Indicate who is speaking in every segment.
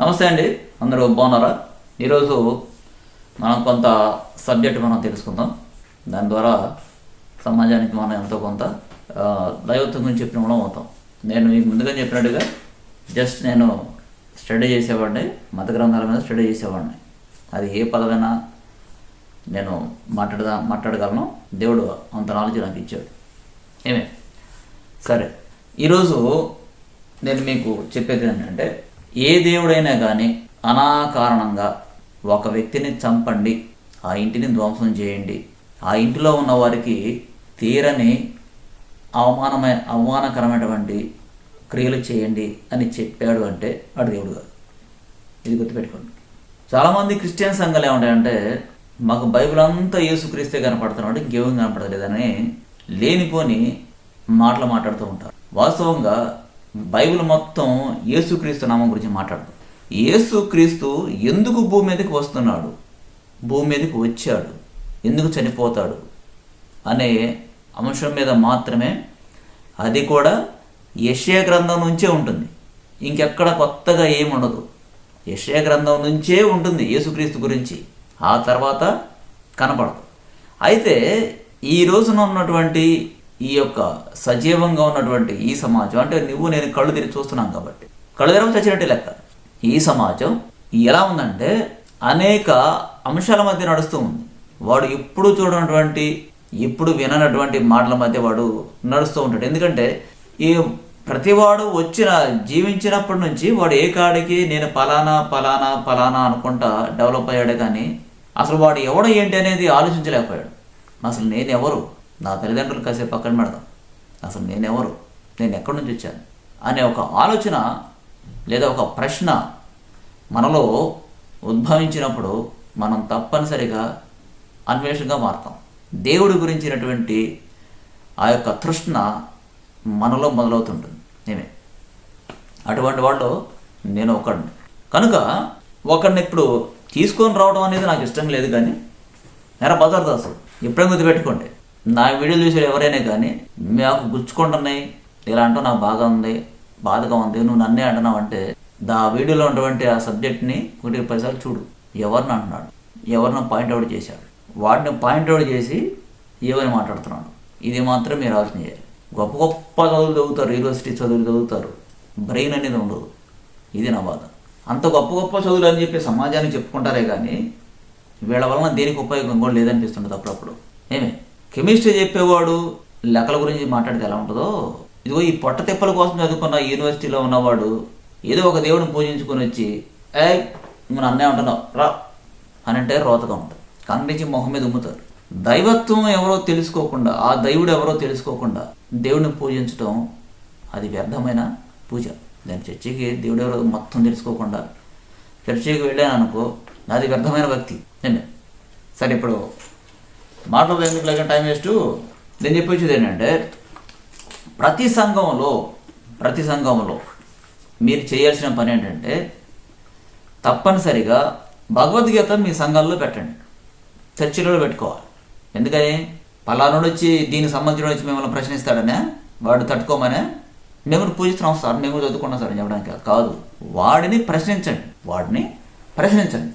Speaker 1: నమస్తే అండి అందరూ బాగున్నారా? ఈరోజు మనం కొంత సబ్జెక్ట్ మనం తెలుసుకుందాం. దాని ద్వారా సమాజానికి మనం ఎంతో కొంత దైవత్వం గురించి చెప్పిన కూడా అవుతాం. నేను మీకు ముందుగా చెప్పినట్టుగా జస్ట్ నేను స్టడీ చేసేవాడిని మత గ్రంథాల మీద స్టడీ చేసేవాడిని. అది ఏ పదమైనా నేను మాట్లాడదా మాట్లాడగలను. దేవుడు అంత నాలెడ్జ్ నాకు ఇచ్చాడు. ఏమే? సరే. ఈరోజు నేను మీకు చెప్పేది ఏంటంటే ఏ దేవుడైనా కానీ అనాకారణంగా ఒక వ్యక్తిని చంపండి ఆ ఇంటిని ధ్వంసం చేయండి. ఆ ఇంటిలో ఉన్న వారికి తీరని అవమానమై అవమానకరమైనటువంటి క్రియలు చేయండి అని చెప్పాడు అంటే వాడు దేవుడు కాదు. ఇది గుర్తుపెట్టుకోండి. చాలామంది క్రిస్టియన్ సంఘాలు ఏమంటాయంటే మాకు బైబిల్ అంతా యేసుక్రీస్తే కనపడుతున్నాడు ఇంకేం కనపడలేదని లేనిపోని మాటలు మాట్లాడుతూ ఉంటారు. వాస్తవంగా బైబిల్ మొత్తం యేసుక్రీస్తు నామం గురించి మాట్లాడుతుంది. యేసుక్రీస్తు ఎందుకు భూమి మీదకి వస్తున్నాడు? భూమి మీదకి వచ్చాడు. ఎందుకు చనిపోతాడు? అనే అంశం మీద మాత్రమే అది కూడా యెషయా గ్రంథం నుంచే ఉంటుంది. ఇంకెక్కడ కొత్తగా ఏమి ఉండదు. గ్రంథం నుంచే ఉంటుంది యేసుక్రీస్తు గురించి. ఆ తర్వాత కనపడదు. అయితే ఈ రోజున ఉన్నటువంటి ఈ యొక్క సజీవంగా ఉన్నటువంటి ఈ సమాజం అంటే నువ్వు నేను కళ్ళు తెరిచి చూస్తున్నాం కాబట్టి. కళ్ళు తెరవ చచ్చినట్టే లెక్క. ఈ సమాజం ఎలా ఉందంటే అనేక అంశాల మధ్య నడుస్తూ ఉంది. వాడు ఎప్పుడు చూడనటువంటి ఎప్పుడు విననటువంటి మాటల మధ్య వాడు నడుస్తూ ఉంటాడు. ఎందుకంటే ఈ ప్రతివాడు వచ్చిన జీవించినప్పటి నుంచి వాడు ఏ కాడికి నేను పలానా పలానా పలానా అనుకుంటా డెవలప్ అయ్యాడే కానీ అసలు వాడు ఎవడు ఏంటి అనేది ఆలోచించలేకపోయాడు. అసలు నేను ఎవరు నా తల్లిదండ్రులు కాసేపు పక్కన పెడదాం. అసలు నేనెవరు? నేను ఎక్కడి నుంచి వచ్చాను? అనే ఒక ఆలోచన లేదా ఒక ప్రశ్న మనలో ఉద్భవించినప్పుడు మనం తప్పనిసరిగా అన్వేషణగా మారుతాం. దేవుడి గురించినటువంటి ఆ యొక్క తృష్ణ మనలో మొదలవుతుంటుంది. నేనే అటువంటి వాళ్ళు నేను ఒకడిని. కనుక ఒకడిని ఇప్పుడు తీసుకొని రావడం అనేది నాకు ఇష్టం లేదు కానీ నేర బజార్దాసు ఇప్పుడే గుర్తుపెట్టుకోండి. నా వీడియోలు చూసే ఎవరైనా కానీ మాకు గుచ్చుకుంటున్నాయి ఇలా అంటూ నాకు బాగా ఉంది బాధగా ఉంది నువ్వు నన్నే అంటున్నావు అంటే దా వీడియోలో ఉన్నటువంటి ఆ సబ్జెక్ట్ని ఒకటి పదిసార్లు చూడు ఎవరిని అంటున్నాడు ఎవరిని పాయింట్అవుట్ చేశాడు వాటిని పాయింట్అవుట్ చేసి ఏమని మాట్లాడుతున్నాడు? ఇది మాత్రం మీరు ఆలోచన చేయాలి. గొప్ప గొప్ప చదువులు చదువుతారు యూనివర్సిటీ చదువులు చదువుతారు బ్రెయిన్ అనేది ఉండదు. ఇది నా బాధ. అంత గొప్ప గొప్ప చదువులు అని చెప్పి సమాజానికి చెప్పుకుంటారే కానీ వీళ్ళ వలన దేనికి ఉపయోగం కూడా లేదనిపిస్తుంటుంది అప్పుడప్పుడు. ఏమే? కెమిస్ట్రీ చెప్పేవాడు లెక్కల గురించి మాట్లాడితే ఎలా ఉంటుందో? ఇదిగో ఈ పొట్ట తిప్పల కోసం చదువుకున్న యూనివర్సిటీలో ఉన్నవాడు ఏదో ఒక దేవుడిని పూజించుకొని వచ్చి ఏ మన అన్నయ్య ఉంటున్నావు రా అని అంటే రోతగా ఉంటుంది కనిపించి మొహం మీద ఉమ్ముతారు దైవత్వం ఎవరో తెలుసుకోకుండా ఆ దైవుడు ఎవరో తెలుసుకోకుండా దేవుడిని పూజించడం అది వ్యర్థమైన పూజ. దాని చర్చికి దేవుడు ఎవరో మొత్తం తెలుసుకోకుండా చర్చికి వెళ్ళాను అనుకో నాది వ్యర్థమైన భక్తి. నేను సరే ఇప్పుడు మాటలు ఎందుకు లేక టైం వేస్ట్? నేను చెప్పొచ్చేది ఏంటంటే ప్రతి సంఘంలో ప్రతి సంఘంలో మీరు చేయాల్సిన పని ఏంటంటే తప్పనిసరిగా భగవద్గీత మీ సంఘాల్లో పెట్టండి. చర్చిలో పెట్టుకోవాలి. ఎందుకని? పలానాడు వచ్చి దీనికి సంబంధించిన వచ్చి మిమ్మల్ని ప్రశ్నిస్తాడనే వాడు తట్టుకోమనే మేము పూజిస్తున్నాం సార్ మేము చదువుకున్నాం సార్ చెప్పడానికి కాదు. వాడిని ప్రశ్నించండి. వాడిని ప్రశ్నించండి.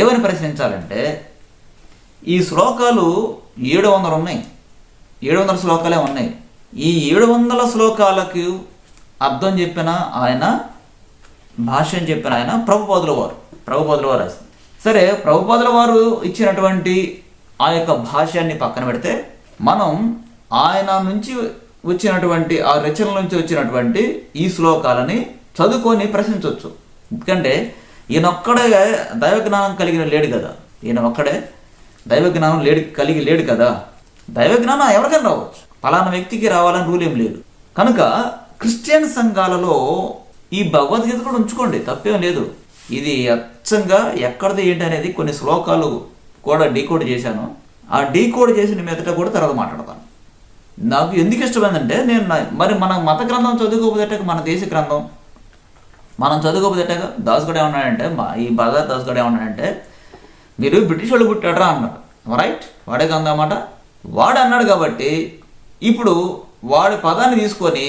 Speaker 1: ఏమని ప్రశ్నించాలంటే ఈ శ్లోకాలు ఏడు వందలు ఉన్నాయి. ఏడు వందల శ్లోకాలే ఉన్నాయి. ఈ ఏడు వందల శ్లోకాలకు అర్థం చెప్పిన ఆయన భాష్యం చెప్పిన ఆయన ప్రభుపాదుల వారు. ప్రభుపాదుల వారు రాసింది సరే ప్రభుపాదుల వారు ఇచ్చినటువంటి ఆ యొక్క భాష్యాన్ని పక్కన పెడితే మనం ఆయన నుంచి వచ్చినటువంటి ఆ రచనల నుంచి వచ్చినటువంటి ఈ శ్లోకాలని చదువుకొని ప్రశ్నించవచ్చు. ఎందుకంటే ఈయన ఒక్కడే దైవ జ్ఞానం కలిగిన లేడు కదా. ఈయన ఒక్కడే దైవ జ్ఞానం లేడు కలిగి లేడు కదా. దైవ జ్ఞానం ఎవరికైనా రావచ్చు. పలానా వ్యక్తికి రావాలని రూల్ ఏం లేదు. కనుక క్రిస్టియన్ సంఘాలలో ఈ భగవద్గీత కూడా ఉంచుకోండి తప్పేం లేదు. ఇది అచ్చంగా ఎక్కడిది ఏంటి అనేది కొన్ని శ్లోకాలు కూడా డీకోడ్ చేశాను. ఆ డీకోడ్ చేసిన మీదట కూడా తర్వాత మాట్లాడతాను. నాకు ఎందుకు ఇష్టమైందంటే నేను మరి మన మత గ్రంథం చదువుకోకపోతే మన దేశ గ్రంథం మనం చదువుకోకపోతే దాస్ కూడా ఏమన్నాడంటే మా ఈ భగవత్ దాస్ కూడా ఏమన్నాడంటే మీరు బ్రిటిష్ వాళ్ళు పుట్టాడరా అన్నాడు రైట్ వాడే కందన్నమాట వాడు అన్నాడు కాబట్టి ఇప్పుడు వాడి పదాన్ని తీసుకొని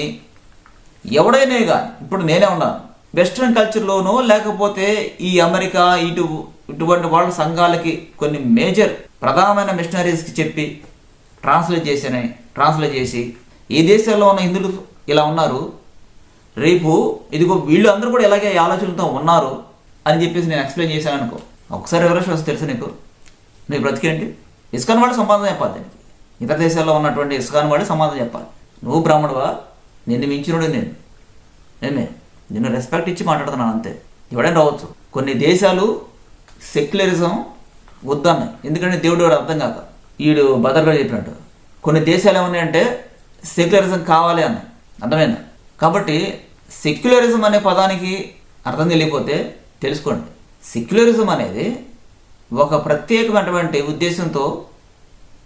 Speaker 1: ఎవడైనా కానీ ఇప్పుడు నేనే ఉన్నాను. వెస్ట్రన్ కల్చర్లోనో లేకపోతే ఈ అమెరికా ఇటు ఇటువంటి వాళ్ళ సంఘాలకి కొన్ని మేజర్ ప్రధానమైన మిషనరీస్కి చెప్పి ట్రాన్స్లేట్ చేసినాయి ట్రాన్స్లేట్ చేసి ఈ దేశాల్లో ఉన్న హిందువులు ఇలా ఉన్నారు. రేపు ఇదిగో వీళ్ళు అందరూ కూడా ఇలాగే ఆలోచనలతో ఉన్నారు అని చెప్పేసి నేను ఎక్స్ప్లెయిన్ చేశాను అనుకో. ఒకసారి ఎవరో వస్తే తెలుసు నీకు? నీ బ్రతికేంటి? ఇస్కాన్ వాడు సమాధానం చెప్పాలి దానికి. ఇతర దేశాల్లో ఉన్నటువంటి ఇస్కాన్ వాడు సమాధానం చెప్పాలి. నువ్వు బ్రాహ్మణువా? నిన్ను మించినోడు నేను. ఏమే? నిన్ను రెస్పెక్ట్ ఇచ్చి మాట్లాడుతున్నాను అంతే. ఎవడైనా రావచ్చు. కొన్ని దేశాలు సెక్యులరిజం వద్దన్నాయి. ఎందుకంటే దేవుడు వాడు అర్థం కాక. వీడు భద్రగా చెప్పినట్టు. కొన్ని దేశాలు ఏమన్నాయంటే సెక్యులరిజం కావాలి అన్నాయి. అర్థమైందా? కాబట్టి సెక్యులరిజం అనే పదానికి అర్థం తెలియకపోతే తెలుసుకోండి. సెక్యులరిజం అనేది ఒక ప్రత్యేకమైనటువంటి ఉద్దేశంతో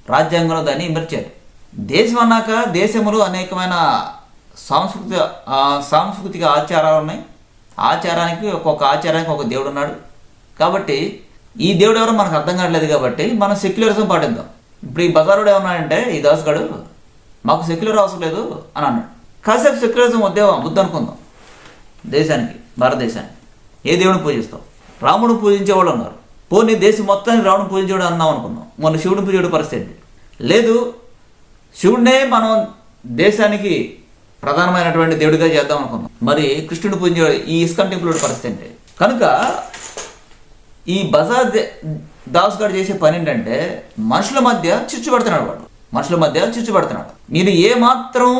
Speaker 1: రాజ్యాంగంలో దాన్ని ఇమర్చారు. దేశం అన్నాక దేశంలో అనేకమైన సాంస్కృతిక సాంస్కృతిక ఆచారాలు ఉన్నాయి. ఆచారానికి ఒక్కొక్క ఆచారానికి ఒక దేవుడు ఉన్నాడు. కాబట్టి ఈ దేవుడు ఎవరో మనకు అర్థం కావట్లేదు కాబట్టి మనం సెక్యులరిజం పాటిద్దాం. ఇప్పుడు ఈ బజారుడు ఏమన్నాడంటే ఈ దాసుగాడు మాకు సెక్యులర్ అవసరం లేదు అని అన్నాడు. కాసేపు సెక్యులరిజం వద్దే అనుకుందాం. దేశానికి భారతదేశానికి ఏ దేవుడిని పూజిస్తాం? రాముడు పూజించేవాళ్ళు ఉన్నారు పోనీ దేశం మొత్తాన్ని రాముడు పూజించేవాడు అన్నాం అనుకుందాం. మొన్న శివుడు పూజేడు పరిస్థితి లేదు శివుడినే మనం దేశానికి ప్రధానమైనటువంటి దేవుడిగా చేద్దాం అనుకున్నాం మరి కృష్ణుడు పూజించే ఈ ఇస్కాన్ టెంపుల్ పరిస్థితి కనుక ఈ బజార్ దాస్ గారు చేసే పని ఏంటంటే మనుషుల మధ్య చిచ్చు పెడుతున్నాడు వాడు. మనుషుల మధ్య చిచ్చు పెడుతున్నాడు. మీరు ఏమాత్రం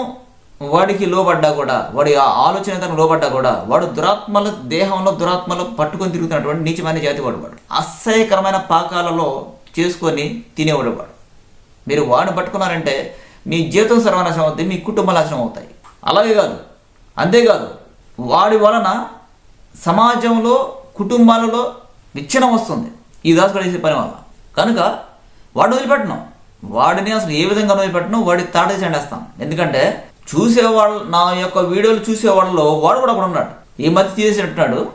Speaker 1: వాడికి లోబడ్డా కూడా వాడి ఆ ఆలోచన తనకు లోబడ్డా కూడా వాడు దురాత్మల దేహంలో దురాత్మలు పట్టుకొని తిరుగుతున్నటువంటి నీచమైన జాతి వాడు వాడు. అసహ్యకరమైన పాకాలలో చేసుకొని తినేవాడు వాడు. మీరు వాడిని పట్టుకున్నారంటే మీ జీవితం సర్వనాశనం అవుతుంది మీ కుటుంబాలు నాశనం అవుతాయి. అలాగే కాదు అంతేకాదు వాడి వలన సమాజంలో కుటుంబాలలో విచ్ఛిన్నం వస్తుంది. ఈ దాసుడు చేసే పని వల్ల. కనుక వాడిని వదిలిపెట్టను. వాడిని అసలు ఏ విధంగా వదిలిపెట్టను? వాడి తాట చెండేస్తాం ఎందుకంటే చూసేవాళ్ళు నా యొక్క వీడియోలు చూసేవాళ్ళలో వాడు కూడా అక్కడ ఉన్నాడు. ఈ మధ్య తీసేసినట్టున్నాడు.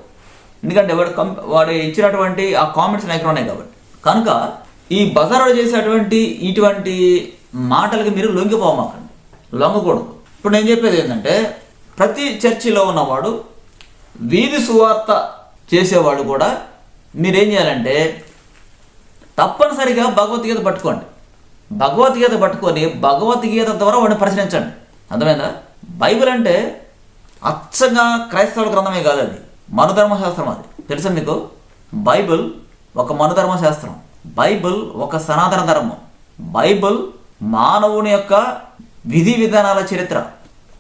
Speaker 1: ఎందుకంటే వాడు కం వాడు ఇచ్చినటువంటి ఆ కామెంట్స్ నాకు ఉన్నాయి కాబట్టి. కనుక ఈ బజార్లో చేసేటువంటి ఇటువంటి మాటలకి మీరు లొంగిపోమాకండి. లొంగకూడదు. ఇప్పుడు నేను చెప్పేది ఏంటంటే ప్రతి చర్చిలో ఉన్నవాడు వీధి సువార్త చేసేవాడు కూడా మీరేం చేయాలంటే తప్పనిసరిగా భగవద్గీత పట్టుకోండి. భగవద్గీత పట్టుకొని భగవద్గీత ద్వారా వాడిని ప్రశ్నించండి. అర్థమైందా? బైబిల్ అంటే అచ్చంగా క్రైస్తవుల గ్రంథమే కాదు అది. మనుధర్మశాస్త్రం అది. తెలుసా మీకు? బైబిల్ ఒక మనుధర్మశాస్త్రం. బైబిల్ ఒక సనాతన ధర్మం. బైబిల్ మానవుని యొక్క విధి విధానాల చరిత్ర.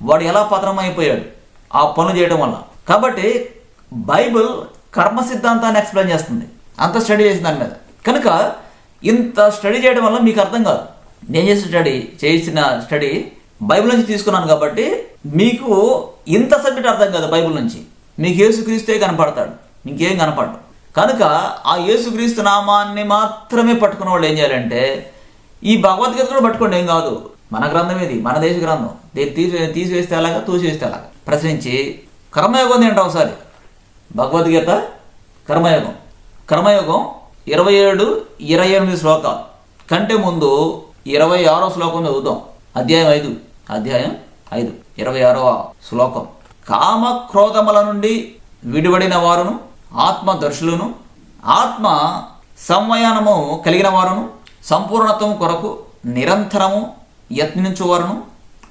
Speaker 1: వాడు ఎలా పతనమైపోయాడు? ఆ పనులు చేయడం వల్ల. కాబట్టి బైబిల్ కర్మ సిద్ధాంతాన్ని ఎక్స్ప్లెయిన్ చేస్తుంది. అంత స్టడీ చేసిన దాని మీద. కనుక ఇంత స్టడీ చేయడం వల్ల మీకు అర్థం కాదు. నేను చేసిన స్టడీ చేసిన స్టడీ బైబిల్ నుంచి తీసుకున్నాను కాబట్టి మీకు ఇంత సబ్జెక్ట్ అర్థం కాదు బైబిల్ నుంచి. మీకు యేసుక్రీస్తే కనపడతాడు. ఇంకేం కనపడడు కనుక ఆ యేసుక్రీస్తు నామాన్ని మాత్రమే పట్టుకున్న వాళ్ళు ఏం చేయాలంటే ఈ భగవద్గీత కూడా పట్టుకోండి ఏం కాదు. మన గ్రంథం ఇది మన దేశ గ్రంథం. దీన్ని తీసి తీసివేస్తే అలాగా తూసివేస్తే అలాగా ప్రశ్నించి కర్మయోగం తింటాం ఒకసారి? భగవద్గీత కర్మయోగం. కర్మయోగం ఇరవై ఏడు ఇరవై ఎనిమిది శ్లోకాలు. కంటే ముందు ఇరవై ఆరో శ్లోకం చదువుతాం అధ్యాయం ఐదు. అధ్యాయం ఐదు ఇరవై ఆరవ శ్లోకం. కామ క్రోధముల నుండి విడివడిన వారును ఆత్మ దర్శులను ఆత్మ సంవయానము కలిగిన వారును సంపూర్ణత్వం కొరకు నిరంతరము యత్నించువారును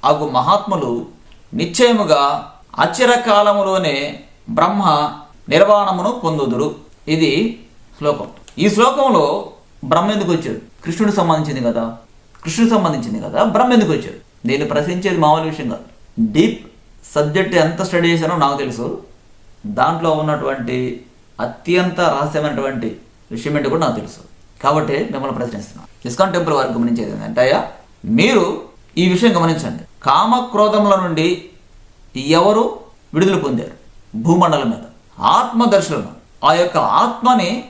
Speaker 1: అగు మహాత్ములు నిశ్చయముగా అచిరకాలములోనే బ్రహ్మ నిర్వాణమును పొందుదురు. ఇది శ్లోకం. ఈ శ్లోకంలో బ్రహ్మ ఎందుకు వచ్చాడు? కృష్ణుడికి సంబంధించింది కదా. కృష్ణుడికి సంబంధించింది కదా. బ్రహ్మ ఎందుకు వచ్చాడు? నేను ప్రశ్నించేది మామూలు విషయం కాదు. డీప్ సబ్జెక్ట్ ఎంత స్టడీ చేశానో నాకు తెలుసు. దాంట్లో ఉన్నటువంటి అత్యంత రహస్యమైనటువంటి విషయం ఏంటో కూడా నాకు తెలుసు. కాబట్టి మిమ్మల్ని ప్రశ్నిస్తున్నాను. ఇస్కాన్ టెంపుల్ వారు గమనించేది ఏంటంటే అయ్యా మీరు ఈ విషయం గమనించండి. కామక్రోధముల నుండి ఎవరు విడుదల పొందారు? భూమండలం మీద. ఆత్మ ఆ యొక్క ఆత్మని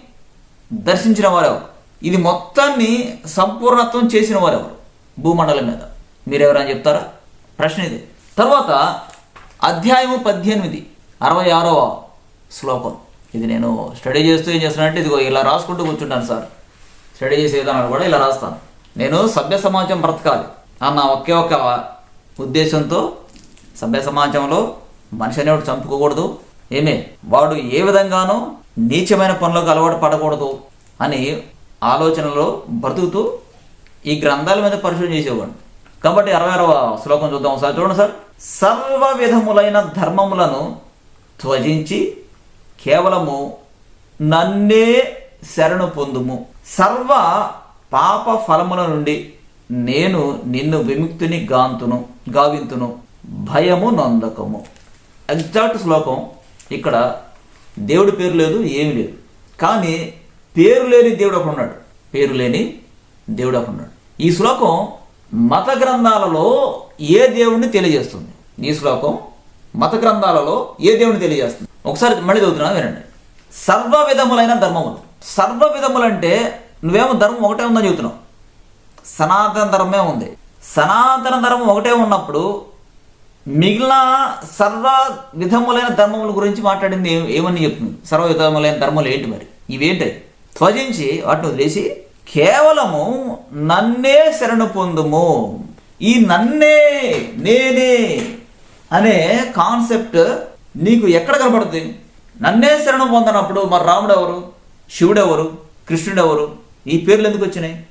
Speaker 1: దర్శించిన వారెవరు? ఇది మొత్తాన్ని సంపూర్ణత్వం చేసిన వారెవరు? భూమండలం మీద. మీరెవరని చెప్తారా? ప్రశ్న ఇది. తర్వాత అధ్యాయము పద్దెనిమిది అరవై ఆరవ శ్లోకం. ఇది నేను స్టడీ చేస్తూ ఏం చేస్తున్నానంటే ఇదిగో ఇలా రాసుకుంటూ కూర్చుంటాను సార్. స్టడీ చేసే విధానాలు కూడా ఇలా రాస్తాను. నేను సభ్య సమాజం బ్రతకాలి అన్న ఒకే ఒక ఉద్దేశంతో సభ్య సమాజంలో మనిషి అనేవాడు చంపుకోకూడదు. ఏమే? వాడు ఏ విధంగానో నీచమైన పనులకు అలవాటు పడకూడదు అని ఆలోచనలో బ్రతుకుతూ ఈ గ్రంథాల మీద పరిశోధన చేసేవాడు కాబట్టి అరవై అరవ శ్లోకం చూద్దాం సార్ చూడండి సార్. సర్వ విధములైన ధర్మములను త్వజించి కేవలము నన్నే శరణు పొందుము. సర్వ పాప ఫలముల నుండి నేను నిన్ను విముక్తిని గాంతును గావింతును భయము నందకము. ఎగ్జాక్ట్ శ్లోకం ఇక్కడ దేవుడి పేరు లేదు ఏమీ లేదు. కానీ పేరు లేని దేవుడు ఒకడు ఉన్నాడు పేరు లేని దేవుడు ఒకడు ఉన్నాడు ఈ శ్లోకం మత గ్రంథాలలో ఏ దేవుణ్ణి తెలియజేస్తుంది? ఈ శ్లోకం మత గ్రంథాలలో ఏ దేవుడిని తెలియజేస్తుంది? ఒకసారి మళ్ళీ చదువుతున్నా వినండి. సర్వ విధములైన ధర్మములు. సర్వ విధములు అంటే నువ్వేమో ధర్మం ఒకటే ఉందని చెబుతున్నావు. సనాతన ధర్మమే ఉంది. సనాతన ధర్మం ఒకటే ఉన్నప్పుడు మిగిలిన సర్వ విధములైన ధర్మముల గురించి మాట్లాడింది ఏమని చెప్తుంది? సర్వ విధములైన ధర్మములు ఏంటి మరి? ఇవేంటి? త్వజించి వాటిని వదిలేసి కేవలము నన్నే శరణు పొందుము. ఈ నన్నే నేనే అనే కాన్సెప్ట్ నీకు ఎక్కడ కనపడుతుంది నన్నే శరణు పొందనప్పుడు మరి రాముడు ఎవరు శివుడు ఎవరు కృష్ణుడు ఎవరు ఈ పేర్లు ఎందుకు వచ్చినాయి?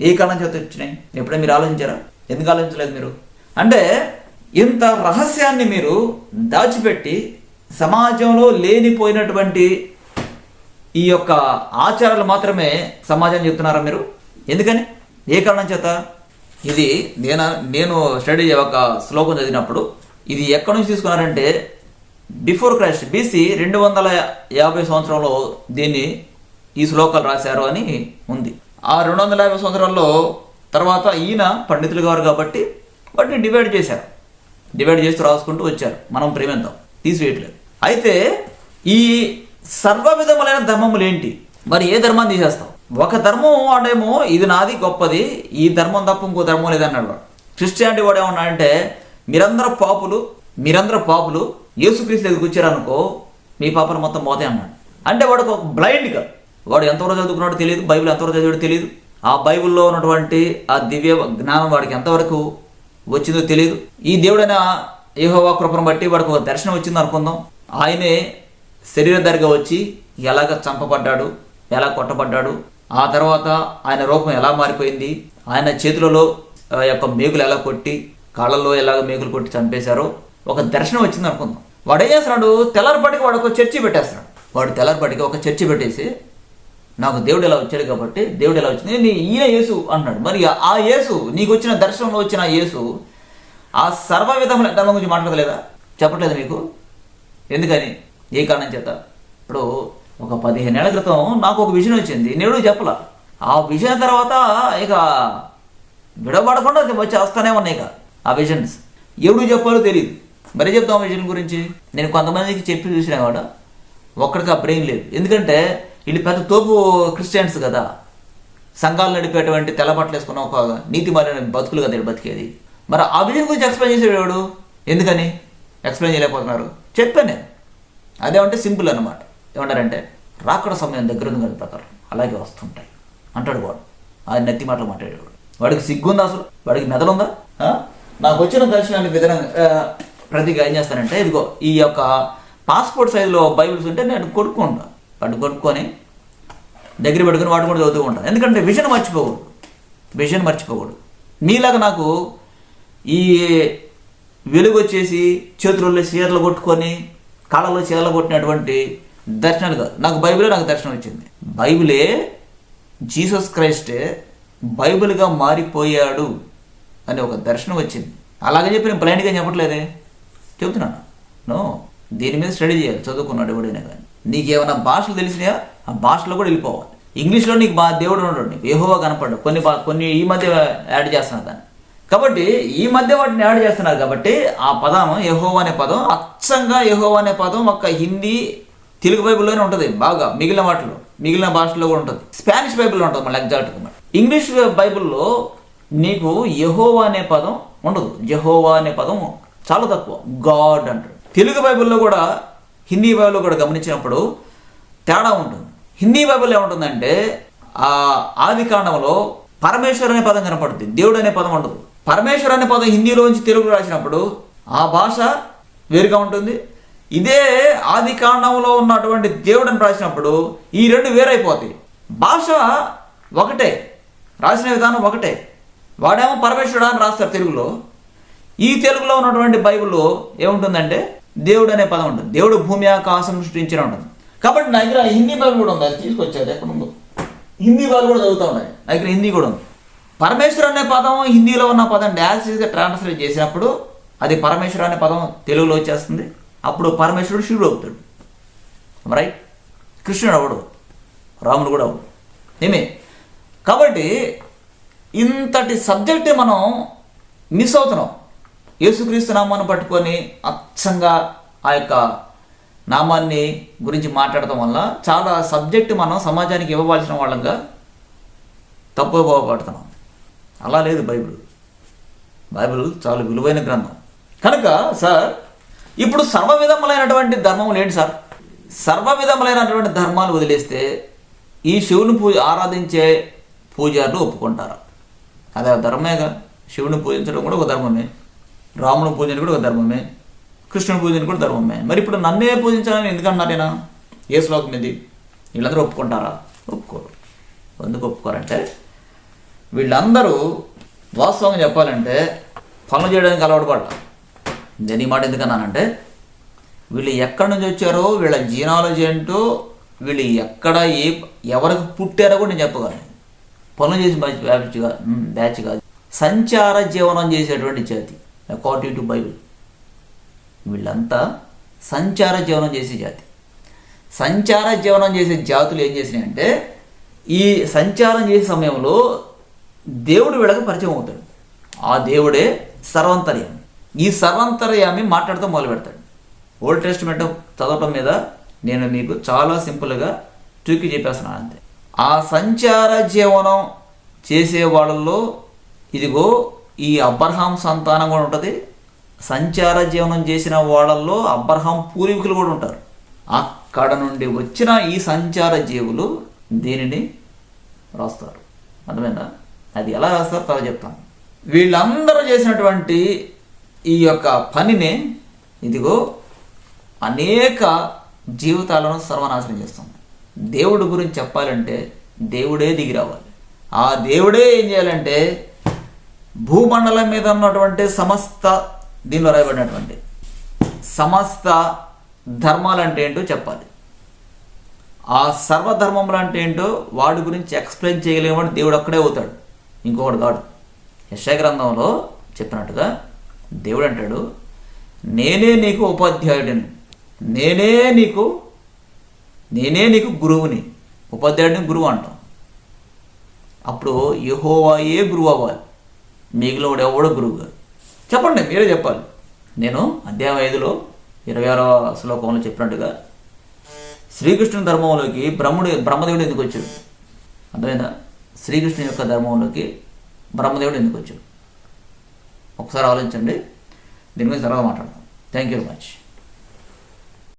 Speaker 1: ఏ కారణం చేత వచ్చినాయి? ఎప్పుడే మీరు ఆలోచించారా? ఎందుకు ఆలోచించలేదు మీరు? అంటే ఇంత రహస్యాన్ని మీరు దాచిపెట్టి సమాజంలో లేనిపోయినటువంటి ఈ యొక్క ఆచారాలు మాత్రమే సమాజం చెప్తున్నారా మీరు. ఎందుకని? ఏ కారణం చేత? ఇది నేను నేను స్టడీ ఒక శ్లోకం చదివినప్పుడు ఇది ఎక్కడి నుంచి తీసుకున్నారంటే బిఫోర్ క్రైస్ట్ బీసీ రెండు వందల యాభై సంవత్సరంలో దీన్ని ఈ శ్లోకాలు రాశారు అని ఉంది. ఆ రెండు వందల యాభై సంవత్సరాల్లో తర్వాత ఈయన పండితులు గారు కాబట్టి వాటిని డివైడ్ చేశారు. డివైడ్ చేస్తూ రాసుకుంటూ వచ్చారు. మనం ప్రేమిద్దాం. తీసివేయట్లేదు. అయితే ఈ సర్వ విధములైన ధర్మములు ఏంటి మరి ఏ ధర్మం తీసేస్తాం ఒక ధర్మం వాడేమో ఇది నాది గొప్పది ఈ ధర్మం తప్ప ఇంకో ధర్మం లేదన్నాడు వాడు. క్రిస్టియానిటీ వాడు ఏమన్నాడంటే మీరందరూ పాపులు మీరందరూ పాపులు యేసుక్రీస్తు దగ్గరికి వచ్చారనుకో మీ పాపలు మొత్తం పోతాయి అన్నాడు. అంటే వాడు ఒక బ్లైండ్గా వాడు ఎంతవరకు చదువుకున్నాడో తెలియదు బైబిల్ ఎంతవరకు చదివాడో తెలియదు. ఆ బైబిల్లో ఉన్నటువంటి ఆ దివ్య జ్ఞానం వాడికి ఎంతవరకు వచ్చిందో తెలియదు. ఈ దేవుడైన ఏహోవా కృపను బట్టి వాడికి ఒక దర్శనం వచ్చింది అనుకుందాం. ఆయనే శరీరధారిగా వచ్చి ఎలాగ చంపబడ్డాడు ఎలా కొట్టబడ్డాడు ఆ తర్వాత ఆయన రూపం ఎలా మారిపోయింది ఆయన చేతులలో ఆ, యొక్క మేకులు ఎలా కొట్టి కాళ్ళలో ఎలాగ మేకులు కొట్టి చంపేశారో ఒక దర్శనం వచ్చింది అనుకుందాం. వాడు ఏం చేస్తున్నాడు? తెల్లారిపాటికి వాడు ఒక చర్చి పెట్టేస్తున్నాడు. వాడు తెల్లారిపాటికి ఒక చర్చి పెట్టేసి నాకు దేవుడు ఎలా వచ్చాడు కాబట్టి దేవుడు ఎలా వచ్చింది. నీ ఈయన యేసు అన్నాడు మరి ఆ యేసు నీకు వచ్చిన దర్శనంలో వచ్చిన యేసు ఆ సర్వ విధముల ధర్మం గురించి మాట్లాడలేదా? చెప్పట్లేదు మీకు ఎందుకని? ఏ కారణం చేత? ఇప్పుడు ఒక పదిహేను ఏళ్ళ క్రితం నాకు ఒక విజన్ వచ్చింది. నేను చెప్పలా. ఆ విజన్ తర్వాత ఇక విడబడకుండా వచ్చి ఉన్నాయి ఇక ఆ విజన్స్. ఎవడు చెప్పాలో తెలియదు మరి చెప్తాం ఆ విజన్ గురించి? నేను కొంతమందికి చెప్పి చూసినా కూడా ఒక్కడికి ఆ బ్రెయిన్ లేదు. ఎందుకంటే వీళ్ళు పెద్ద తోపు క్రిస్టియన్స్ కదా. సంఘాలు నడిపేటువంటి తెల్లబట్టలు వేసుకున్న ఒక నీతి మారిన బతుకులు కదా బతికేది. మరి ఆ విజన్ గురించి ఎక్స్ప్లెయిన్ చేసేవాడు ఎందుకని? ఎక్స్ప్లెయిన్ చేయలేకపోతున్నారు. చెప్పాను నేను. అదేమంటే సింపుల్ అనమాట ఏమంటారంటే రాకడ సమయం దగ్గర ఉంది కదా ప్రకారం అలాగే వస్తుంటాయి. అంటాడు వాడు. ఆయన నెత్తి మాటలు మాట్లాడేవాడు. వాడికి సిగ్గుందా అసలు? వాడికి మెదలుందా? నాకు వచ్చిన దర్శనాన్ని విధంగా ప్రతిగా ఏం చేస్తానంటే ఇదిగో ఈ యొక్క పాస్పోర్ట్ సైజులో బైబిల్స్ ఉంటే నేను కొనుక్కుంటా. వాటిని కొనుక్కొని దగ్గర పెట్టుకుని వాడు కూడా చదువుతూ ఉంటాను ఎందుకంటే విజన్ మర్చిపోకూడదు. విజన్ మర్చిపోకూడదు. మీలాగా నాకు ఈ వెలుగు వచ్చేసి చేతుల్లో చీరలు కొట్టుకొని కాళ్ళలో చీరలు కొట్టినటువంటి దర్శనాలు కాదు. నాకు బైబిలే నాకు దర్శనం వచ్చింది బైబిలే జీసస్ క్రైస్టే బైబిల్గా మారిపోయాడు అని ఒక దర్శనం వచ్చింది. అలాగే చెప్పి నేను బ్లైండ్గా చెప్పట్లేదే. చెబుతున్నాను నో. దీని మీద స్టడీ చేయాలి. చదువుకున్నాడు ఎవడైనా కానీ. నీకు ఏమైనా భాషలు తెలిసినాయా? ఆ భాషలో కూడా వెళ్ళిపోవాలి. ఇంగ్లీష్లో నీకు బా దేవుడు ఉండడు నీకు. ఏహోవా కనపడ్డు కొన్ని బా- కొన్ని ఈ మధ్య యాడ్ చేస్తున్నా దాన్ని. కాబట్టి ఈ మధ్య వాటిని యాడ్ చేస్తున్నారు కాబట్టి ఆ పదం యహో అనే పదం అచ్చంగా యహోవా అనే పదం ఒక హిందీ తెలుగు బైబిల్లోనే ఉంటుంది బాగా మిగిలిన వాటిలో మిగిలిన భాషలో కూడా ఉంటుంది. స్పానిష్ బైబిల్లో ఉంటుంది మళ్ళీ ఎగ్జాక్ట్గా ఇంగ్లీష్ బైబిల్లో నీకు యహోవా అనే పదం ఉండదు. జహోవా అనే పదం చాలా తక్కువ. గాడ్ అంటారు. తెలుగు బైబిల్లో కూడా హిందీ బైబిల్లో కూడా గమనించినప్పుడు తేడా ఉంటుంది. హిందీ బైబిల్ ఏముంటుందంటే ఆ ఆది కాండంలో పరమేశ్వర్ అనే పదం కనపడుతుంది దేవుడు అనే పదం ఉండదు. పరమేశ్వర్ అనే పదం హిందీలోంచి తెలుగు రాసినప్పుడు ఆ భాష వేరుగా ఉంటుంది. ఇదే ఆది కాండంలో ఉన్నటువంటి దేవుడిని రాసినప్పుడు ఈ రెండు వేరైపోతాయి. భాష ఒకటే రాసిన విధానం ఒకటే. వాడేమో పరమేశ్వరుడు అని రాస్తారు తెలుగులో. ఈ తెలుగులో ఉన్నటువంటి బైబిల్లో ఏముంటుందంటే దేవుడు అనే పదం ఉంటుంది. దేవుడు భూమి ఆకాశం సృష్టించిన ఉంటుంది. కాబట్టి నా దగ్గర హిందీ బైబిల్ కూడా ఉంది. అది తీసుకొచ్చేది ఎక్కడ ఉందో? హిందీ బైబిల్ కూడా చదువుతూ ఉన్నాయి. నా దగ్గర హిందీ కూడా ఉంది. పరమేశ్వరు అనే పదం హిందీలో ఉన్న పదం డాన్స్గా ట్రాన్స్లేట్ చేసినప్పుడు అది పరమేశ్వరు అనే పదం తెలుగులో వచ్చేస్తుంది. అప్పుడు పరమేశ్వరుడు శివుడు అవుతాడు. రైట్ కృష్ణుడు అవడు రాముడు కూడా అవడు ఏమే? కాబట్టి ఇంతటి సబ్జెక్ట్ మనం మిస్ అవుతున్నాం. యేసుక్రీస్తు నామాన్ని పట్టుకొని అచ్చంగా ఆ యొక్క నామాన్ని గురించి మాట్లాడటం వల్ల చాలా సబ్జెక్ట్ మనం సమాజానికి ఇవ్వవలసిన వాళ్ళంగా తప్పు పోగొడుతున్నాం అలా లేదు బైబిల్. బైబిల్ చాలా విలువైన గ్రంథం. కనుక సార్ ఇప్పుడు సర్వ విధములైనటువంటి ధర్మములు ఏంటి సార్? సర్వ విధములైనటువంటి ధర్మాలు వదిలేస్తే ఈ శివుని పూజ ఆరాధించే పూజారులు ఒప్పుకుంటారా. అదే కదా. శివుని పూజించడం కూడా ఒక ధర్మమే. రాముని పూజన కూడా ఒక ధర్మమే. కృష్ణుని పూజన కూడా ధర్మమే. మరి ఇప్పుడు నన్నే పూజించాలని ఎందుకన్నారేనా ఏ శ్లోకం ఇది? వీళ్ళందరూ ఒప్పుకుంటారా? ఒప్పుకోరు. ఎందుకు ఒప్పుకోరంటే వీళ్ళందరూ వాస్తవంగా చెప్పాలంటే పనులు చేయడానికి అలవాటు పడ్డారు. నేను ఈ మాట ఎందుకన్నానంటే వీళ్ళు ఎక్కడి నుంచి వచ్చారో వీళ్ళ జీనాలజీ ఏంటో వీళ్ళు ఎక్కడ ఏ ఎవరికి పుట్టారో కూడా నేను చెప్పగలను. పనులు చేసి బ్యాచ్ బ్యాచ్ కాదు బ్యాచ్ కాదు. సంచార జీవనం చేసేటువంటి జాతి అకార్డింగ్ టు బైబిల్ వీళ్ళంతా సంచార జీవనం చేసే జాతి. సంచార జీవనం చేసే జాతులు ఏం చేసినాయంటే ఈ సంచారం చేసే సమయంలో దేవుడు వీళ్ళకి పరిచయం అవుతాడు. ఆ దేవుడే సర్వంతర్యామి. ఈ సర్వంతర్యామి మాట్లాడుతూ మొదలు పెడతాడు. ఓల్డ్ టెస్ట్మెంట్ చదవటం మీద నేను మీకు చాలా సింపుల్గా చూకి చెప్పేస్తున్నాను అంతే. ఆ సంచార జీవనం చేసే వాళ్ళల్లో ఇదిగో ఈ అబ్రహాం సంతానం కూడా ఉంటుంది. సంచార జీవనం చేసిన వాళ్ళల్లో అబ్రహాం పూర్వీకులు కూడా ఉంటారు. అక్కడ నుండి వచ్చిన ఈ సంచార జీవులు దీనిని రాస్తారు. అర్థమైందా? అది ఎలా రాస్తారో తర్వాత చెప్తాను వీళ్ళందరూ చేసినటువంటి ఈ యొక్క పనిని ఇదిగో అనేక జీవితాలను సర్వనాశనం చేస్తుంది దేవుడి గురించి చెప్పాలంటే దేవుడే దిగి రావాలి. ఆ దేవుడే ఏం చేయాలంటే భూమండలం మీద ఉన్నటువంటి సమస్త దీనిలో రాయబడినటువంటి సమస్త ధర్మాలు అంటే ఏంటో చెప్పాలి. ఆ సర్వధర్మములు అంటే ఏంటో వాడి గురించి ఎక్స్ప్లెయిన్ చేయలేమని దేవుడు అక్కడే అవుతాడు ఇంకొకటి కాడు. యశ గ్రంథంలో చెప్పినట్టుగా దేవుడు అంటాడు నేనే నీకు ఉపాధ్యాయుడిని. నేనే నీకు నేనే నీకు గురువుని. ఉపాధ్యాయుడిని గురువు అంటాం. అప్పుడు యహోవాయే గురువు అవ్వాలి. మిగిలినవాడు ఎవడో గురువు గారు చెప్పండి మీరే చెప్పాలి. నేను అధ్యాయం ఐదులో ఇరవై ఆరవ శ్లోకంలో చెప్పినట్టుగా శ్రీకృష్ణుని ధర్మంలోకి బ్రహ్ముడు బ్రహ్మదేవుడు ఎందుకు వచ్చాడు? అర్థమైందా? శ్రీకృష్ణుని యొక్క ధర్మంలోకి బ్రహ్మదేవుడు ఎందుకు వచ్చాడు? ఒకసారి ఆలోచించండి. దీని గురించి తర్వాత మాట్లాడదాం. Thank you very much